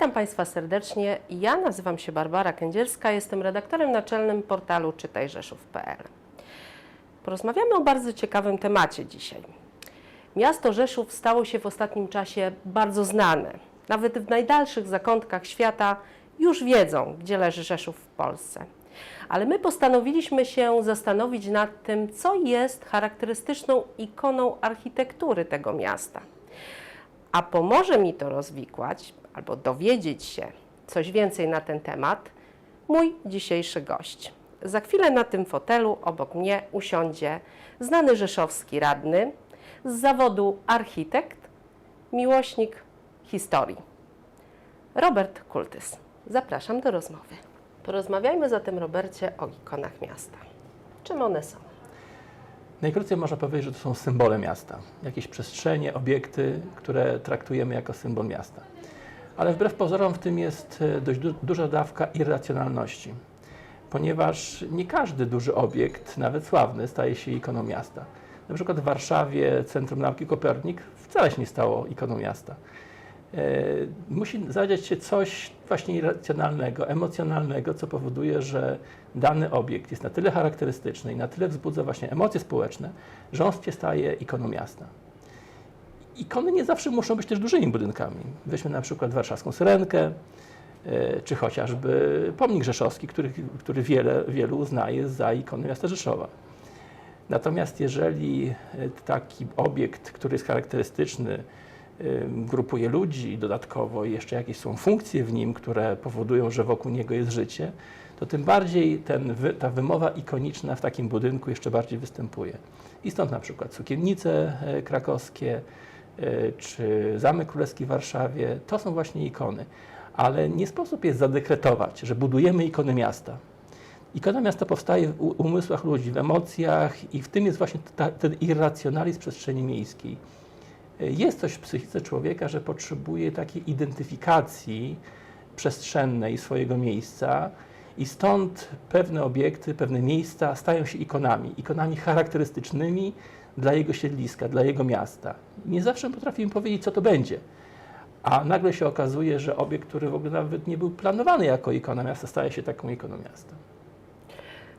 Witam Państwa serdecznie. Ja nazywam się Barbara Kędzierska, jestem redaktorem naczelnym portalu czytajrzeszów.pl. Porozmawiamy o bardzo ciekawym temacie dzisiaj. Miasto Rzeszów stało się w ostatnim czasie bardzo znane. Nawet w najdalszych zakątkach świata już wiedzą, gdzie leży Rzeszów w Polsce. Ale my postanowiliśmy się zastanowić nad tym, co jest charakterystyczną ikoną architektury tego miasta. A pomoże mi to rozwikłać albo dowiedzieć się coś więcej na ten temat mój dzisiejszy gość. Za chwilę na tym fotelu obok mnie usiądzie znany rzeszowski radny z zawodu architekt, miłośnik historii. Robert Kultys. Zapraszam do rozmowy. Porozmawiajmy zatem, Robercie, o ikonach miasta. Czym one są? Najkrócej można powiedzieć, że to są symbole miasta. Jakieś przestrzenie, obiekty, które traktujemy jako symbol miasta. Ale wbrew pozorom w tym jest e, dość du duża dawka irracjonalności, ponieważ nie każdy duży obiekt, nawet sławny, staje się ikoną miasta. Na przykład w Warszawie Centrum Nauki Kopernik wcale się nie stało ikoną miasta. E, musi zadziać się coś właśnie irracjonalnego, emocjonalnego, co powoduje, że dany obiekt jest na tyle charakterystyczny i na tyle wzbudza właśnie emocje społeczne, że on się staje ikoną miasta. Ikony nie zawsze muszą być też dużymi budynkami. Weźmy na przykład warszawską Syrenkę, e, czy chociażby pomnik rzeszowski, który, który wiele, wielu uznaje za ikonę miasta Rzeszowa. Natomiast jeżeli e, taki obiekt, który jest charakterystyczny, e, grupuje ludzi dodatkowo jeszcze jakieś są funkcje w nim, które powodują, że wokół niego jest życie, to tym bardziej ten, ta wymowa ikoniczna w takim budynku jeszcze bardziej występuje. I stąd na przykład sukiennice krakowskie, czy Zamek Królewski w Warszawie, to są właśnie ikony. Ale nie sposób jest zadekretować, że budujemy ikony miasta. Ikona miasta powstaje w umysłach ludzi, w emocjach i w tym jest właśnie ta, ten irracjonalizm przestrzeni miejskiej. E, Jest coś w psychice człowieka, że potrzebuje takiej identyfikacji przestrzennej swojego miejsca i stąd pewne obiekty, pewne miejsca stają się ikonami, ikonami charakterystycznymi dla jego siedliska, dla jego miasta. Nie zawsze potrafimy powiedzieć, co to będzie. A nagle się okazuje, że obiekt, który w ogóle nawet nie był planowany jako ikona miasta, staje się taką ikoną miasta.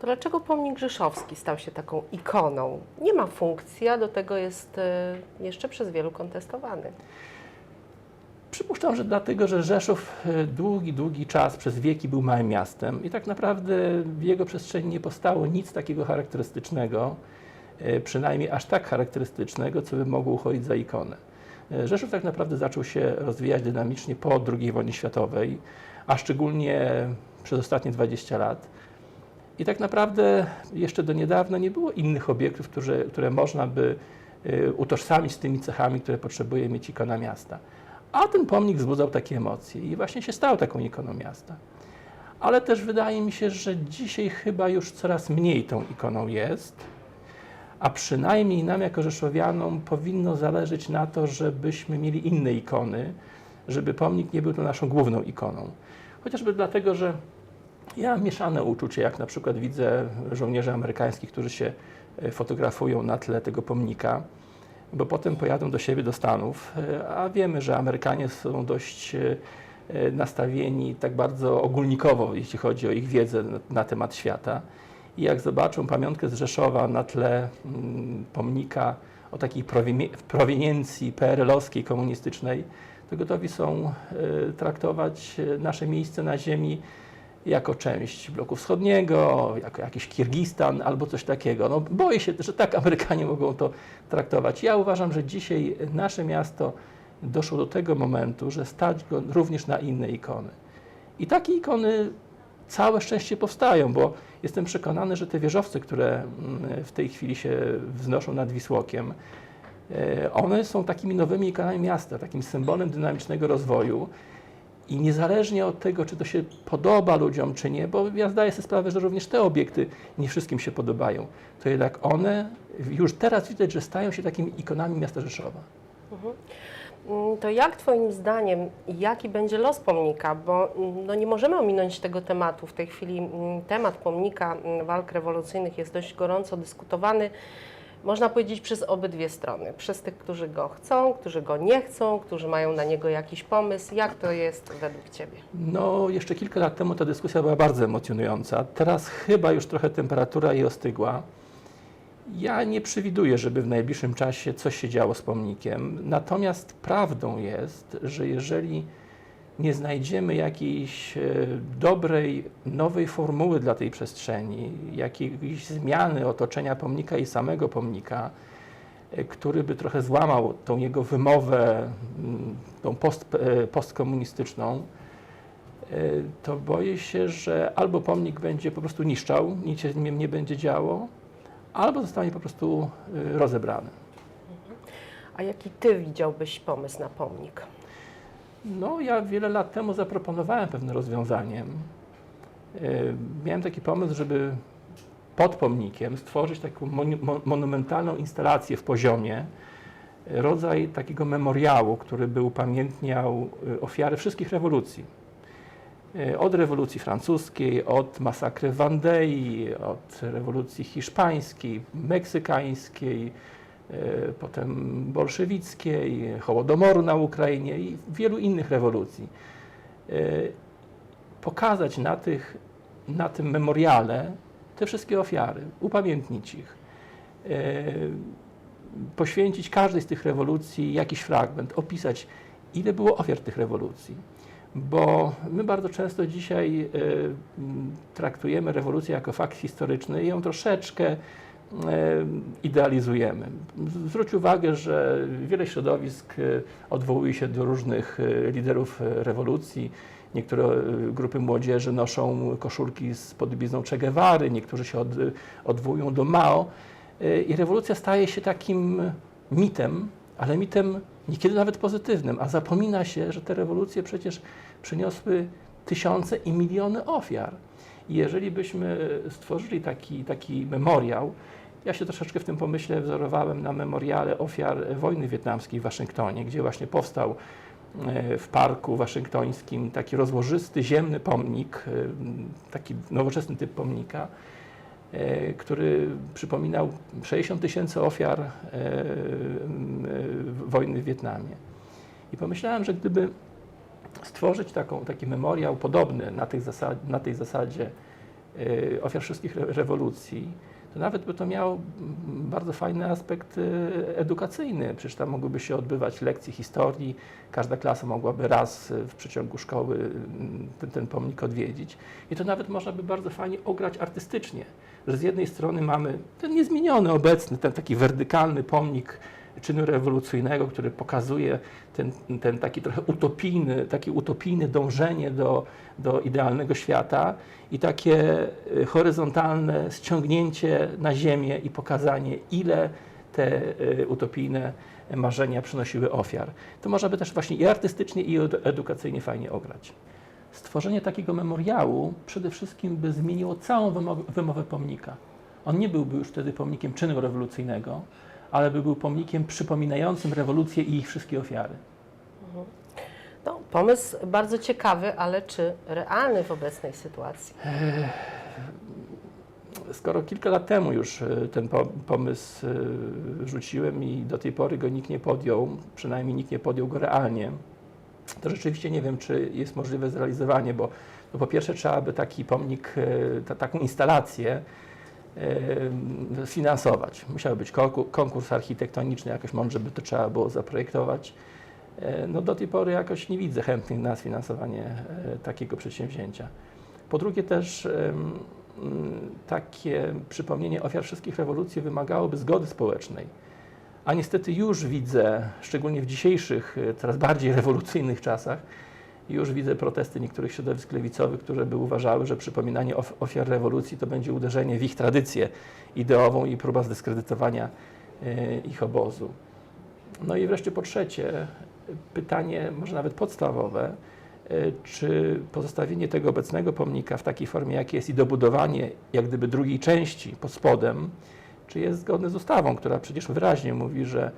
To dlaczego pomnik Rzeszowski stał się taką ikoną? Nie ma funkcji, a do tego jest e, jeszcze przez wielu kontestowany. Przypuszczam, że dlatego, że Rzeszów e, długi, długi czas, przez wieki był małym miastem i tak naprawdę w jego przestrzeni nie powstało nic takiego charakterystycznego, przynajmniej aż tak charakterystycznego, co by mogło uchodzić za ikonę. E, Rzeszów tak naprawdę zaczął się rozwijać dynamicznie po II wojnie światowej, a szczególnie przez ostatnie 20 lat. I tak naprawdę jeszcze do niedawna nie było innych obiektów, które, które można by e, utożsamić z tymi cechami, które potrzebuje mieć ikona miasta. A ten pomnik wzbudzał takie emocje i właśnie się stał taką ikoną miasta. Ale też wydaje mi się, że dzisiaj chyba już coraz mniej tą ikoną jest, a przynajmniej nam jako Rzeszowianom powinno zależeć na to, żebyśmy mieli inne ikony, żeby pomnik nie był to naszą główną ikoną. Chociażby dlatego, że ja mam mieszane uczucie, jak na przykład widzę żołnierzy amerykańskich, którzy się e, fotografują na tle tego pomnika, bo potem pojadą do siebie do Stanów, e, a wiemy, że Amerykanie są dość e, nastawieni tak bardzo ogólnikowo, jeśli chodzi o ich wiedzę na, na temat świata. I jak zobaczą pamiątkę z Rzeszowa na tle mm, pomnika o takiej proweniencji PRL-owskiej, komunistycznej, to gotowi są e, traktować e, nasze miejsce na ziemi jako część bloku wschodniego, jako jakiś Kirgistan albo coś takiego. No, boję się, że tak Amerykanie mogą to traktować. Ja uważam, że dzisiaj nasze miasto doszło do tego momentu, że stać go również na inne ikony. I takie ikony całe szczęście powstają, bo jestem przekonany, że te wieżowce, które mm, w tej chwili się wznoszą nad Wisłokiem, e, one są takimi nowymi ikonami miasta, takim symbolem dynamicznego rozwoju. I niezależnie od tego, czy to się podoba ludziom, czy nie, bo ja zdaję sobie sprawę, że również te obiekty nie wszystkim się podobają, to jednak one już teraz widać, że stają się takimi ikonami miasta Rzeszowa. Mm, To jak Twoim zdaniem, jaki będzie los pomnika? Bo mm, no, nie możemy ominąć tego tematu. W tej chwili mm, temat pomnika mm, walk rewolucyjnych jest dość gorąco dyskutowany. można powiedzieć, przez obydwie strony. Przez tych, którzy go chcą, którzy go nie chcą, którzy mają na niego jakiś pomysł. Jak to jest według Ciebie? No, jeszcze kilka lat temu ta dyskusja była bardzo emocjonująca. Teraz chyba już trochę temperatura jej ostygła. Ja nie przewiduję, żeby w najbliższym czasie coś się działo z pomnikiem. Natomiast prawdą jest, że jeżeli nie znajdziemy jakiejś e, dobrej, nowej formuły dla tej przestrzeni, jakiejś zmiany otoczenia pomnika i samego pomnika, e, który by trochę złamał tą jego wymowę, mm, tą post, e, postkomunistyczną, to boję się, że albo pomnik będzie po prostu niszczał, nic się z nim nie będzie działo, albo zostanie po prostu e, rozebrany. A jaki Ty widziałbyś pomysł na pomnik? No, ja wiele lat temu zaproponowałem pewne rozwiązanie. E, Miałem taki pomysł, żeby pod pomnikiem stworzyć taką monu- mo- monumentalną instalację w poziomie, rodzaj takiego memoriału, który by upamiętniał e, ofiary wszystkich rewolucji. E, Od rewolucji francuskiej, od masakry w Wandei, od rewolucji hiszpańskiej, meksykańskiej, e, potem bolszewickiej, Hołodomoru na Ukrainie i wielu innych rewolucji. E, Pokazać na, tych, na tym memoriale te wszystkie ofiary, upamiętnić ich, poświęcić każdej z tych rewolucji jakiś fragment, opisać, ile było ofiar tych rewolucji. Bo my bardzo często dzisiaj e, m, traktujemy rewolucję jako fakt historyczny i ją troszeczkę e, idealizujemy. Zwróć uwagę, że wiele środowisk e, odwołuje się do różnych liderów rewolucji. Niektóre grupy młodzieży noszą koszulki z podobizną Che Guevary, niektórzy się od, odwołują do Mao. I rewolucja staje się takim mitem, ale mitem niekiedy nawet pozytywnym, a zapomina się, że te rewolucje przecież przyniosły tysiące i miliony ofiar. I jeżeli byśmy stworzyli taki, taki memoriał, ja się troszeczkę w tym pomyśle wzorowałem na memoriale ofiar wojny wietnamskiej w Waszyngtonie, gdzie właśnie powstał e, w parku waszyngtońskim taki rozłożysty, ziemny pomnik, e, taki nowoczesny typ pomnika, który przypominał 60 tysięcy ofiar e, e, wojny w Wietnamie. I pomyślałem, że gdyby stworzyć taką, taki memoriał podobny na, zasad, na tej zasadzie e, ofiar wszystkich re- rewolucji, to nawet by to miało bardzo fajny aspekt e, edukacyjny. Przecież tam mogłyby się odbywać lekcje historii, każda klasa mogłaby raz e, w przeciągu szkoły mm, ten, ten pomnik odwiedzić. I to nawet można by bardzo fajnie ograć artystycznie, że z jednej strony mamy ten niezmieniony obecny, ten taki werdykalny pomnik czynu rewolucyjnego, który pokazuje ten, ten taki trochę utopijny, takie utopijne dążenie do, do idealnego świata i takie y, horyzontalne ściągnięcie na ziemię i pokazanie, ile te y, utopijne marzenia przynosiły ofiar. To można by też właśnie i artystycznie, i edu- edukacyjnie fajnie ograć. Stworzenie takiego memoriału przede wszystkim by zmieniło całą wymowę pomnika. On nie byłby już wtedy pomnikiem czynu rewolucyjnego, ale by był pomnikiem przypominającym rewolucję i ich wszystkie ofiary. No, pomysł bardzo ciekawy, ale czy realny w obecnej sytuacji? Skoro kilka lat temu już e, ten po- pomysł e, rzuciłem i do tej pory go nikt nie podjął, przynajmniej nikt nie podjął go realnie, to rzeczywiście nie wiem, czy jest możliwe zrealizowanie, bo no po pierwsze trzeba by taki pomnik, e, ta, taką instalację sfinansować. Musiał być konku- konkurs architektoniczny, jakoś mądrze by to trzeba było zaprojektować. E, No do tej pory jakoś nie widzę chętnych na sfinansowanie e, takiego przedsięwzięcia. Po drugie też takie przypomnienie ofiar wszystkich rewolucji wymagałoby zgody społecznej. A niestety już widzę, szczególnie w dzisiejszych, e, coraz bardziej rewolucyjnych czasach, już widzę protesty niektórych środowisk lewicowych, które by uważały, że przypominanie of- ofiar rewolucji to będzie uderzenie w ich tradycję ideową i próba zdyskredytowania e, ich obozu. No i wreszcie po trzecie, pytanie może nawet podstawowe, e, czy pozostawienie tego obecnego pomnika w takiej formie, jakiej jest i dobudowanie jak gdyby drugiej części pod spodem, czy jest zgodne z ustawą, która przecież wyraźnie mówi, że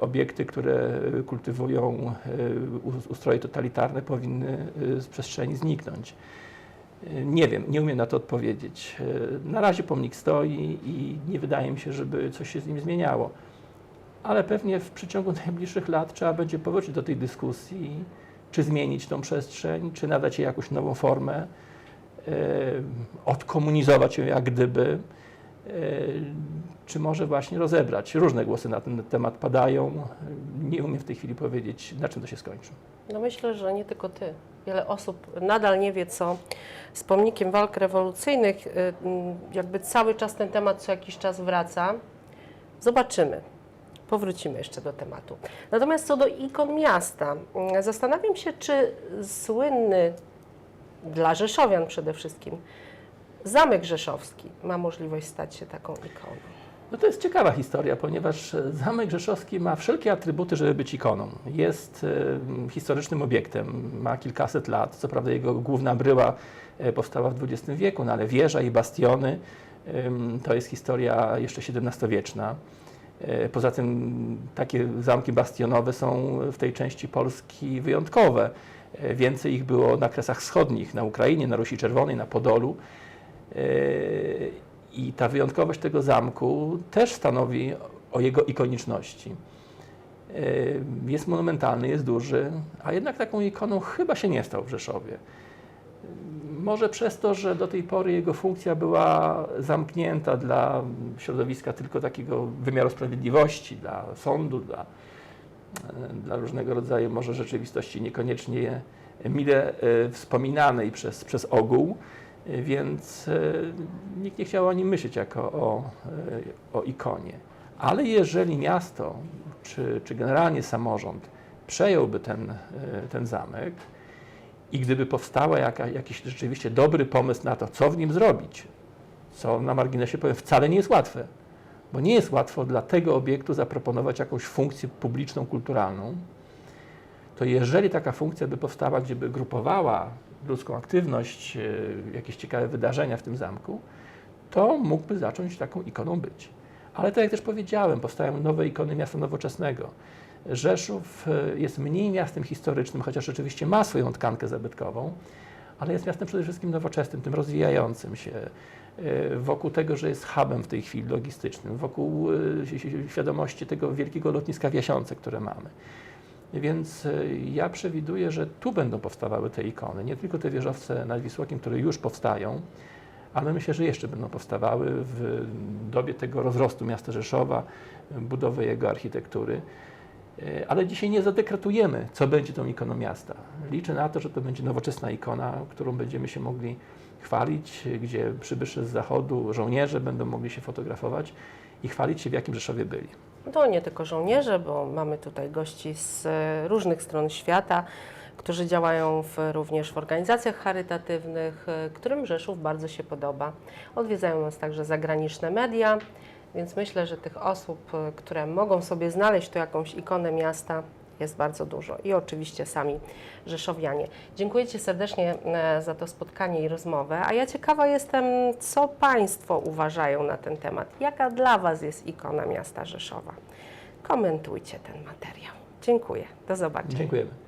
obiekty, które kultywują e, us- ustroje totalitarne powinny e, z przestrzeni zniknąć. Nie wiem, nie umiem na to odpowiedzieć. Na razie pomnik stoi i nie wydaje mi się, żeby coś się z nim zmieniało. Ale pewnie w przeciągu najbliższych lat trzeba będzie powrócić do tej dyskusji, czy zmienić tą przestrzeń, czy nadać jej jakąś nową formę, odkomunizować ją jak gdyby, czy może właśnie rozebrać. Różne głosy na ten temat padają. Nie umiem w tej chwili powiedzieć, na czym to się skończy. No myślę, że nie tylko ty. Wiele osób nadal nie wie, co z pomnikiem walk rewolucyjnych. Mm, Jakby cały czas ten temat co jakiś czas wraca. Zobaczymy. Powrócimy jeszcze do tematu. Natomiast co do ikon miasta, zastanawiam się, czy słynny dla Rzeszowian przede wszystkim Zamek Rzeszowski ma możliwość stać się taką ikoną. No to jest ciekawa historia, ponieważ Zamek Rzeszowski ma wszelkie atrybuty, żeby być ikoną. Jest e, historycznym obiektem, ma kilkaset lat. Co prawda jego główna bryła e, powstała w XX wieku, no ale wieża i bastiony to jest historia jeszcze XVII-wieczna. E, Poza tym takie zamki bastionowe są w tej części Polski wyjątkowe. Więcej ich było na Kresach Wschodnich, na Ukrainie, na Rusi Czerwonej, na Podolu. E, I ta wyjątkowość tego zamku też stanowi o jego ikoniczności. E, Jest monumentalny, jest duży, a jednak taką ikoną chyba się nie stał w Rzeszowie. Może przez to, że do tej pory jego funkcja była zamknięta dla środowiska tylko takiego wymiaru sprawiedliwości, dla sądu, dla, dla różnego rodzaju może rzeczywistości niekoniecznie mile wspominanej przez, przez ogół, więc e, nikt nie chciał o nim myśleć jako o, e, o ikonie. Ale jeżeli miasto, czy, czy generalnie samorząd przejąłby ten, e, ten zamek, i gdyby powstała jaka, jakiś rzeczywiście dobry pomysł na to, co w nim zrobić, co na marginesie powiem, wcale nie jest łatwe, bo nie jest łatwo dla tego obiektu zaproponować jakąś funkcję publiczną, kulturalną, to jeżeli taka funkcja by powstała, gdzie by grupowała ludzką aktywność, e, jakieś ciekawe wydarzenia w tym zamku, to mógłby zacząć taką ikoną być. Ale tak jak też powiedziałem, powstają nowe ikony miasta nowoczesnego. Rzeszów e, jest mniej miastem historycznym, chociaż oczywiście ma swoją tkankę zabytkową, ale jest miastem przede wszystkim nowoczesnym, tym rozwijającym się, e, wokół tego, że jest hubem w tej chwili logistycznym, wokół świadomości tego wielkiego lotniska w Jasiące, które mamy. Więc e, ja przewiduję, że tu będą powstawały te ikony, nie tylko te wieżowce nad Wisłokiem, które już powstają, ale myślę, że jeszcze będą powstawały w dobie tego rozrostu miasta Rzeszowa, budowy jego architektury. E, Ale dzisiaj nie zadekretujemy, co będzie tą ikoną miasta. Liczę na to, że to będzie nowoczesna ikona, którą będziemy się mogli chwalić, gdzie przybysze z zachodu, żołnierze będą mogli się fotografować i chwalić się, w jakim Rzeszowie byli. To nie tylko żołnierze, bo mamy tutaj gości z e, różnych stron świata, którzy działają w, również w organizacjach charytatywnych, e, którym Rzeszów bardzo się podoba. Odwiedzają nas także zagraniczne media, więc myślę, że tych osób, e, które mogą sobie znaleźć tu jakąś ikonę miasta, jest bardzo dużo. I oczywiście sami Rzeszowianie. Dziękuję Ci serdecznie e, za to spotkanie i rozmowę. A ja ciekawa jestem, co Państwo uważają na ten temat. Jaka dla Was jest ikona miasta Rzeszowa? Komentujcie ten materiał. Dziękuję. Do zobaczenia. Dziękujemy.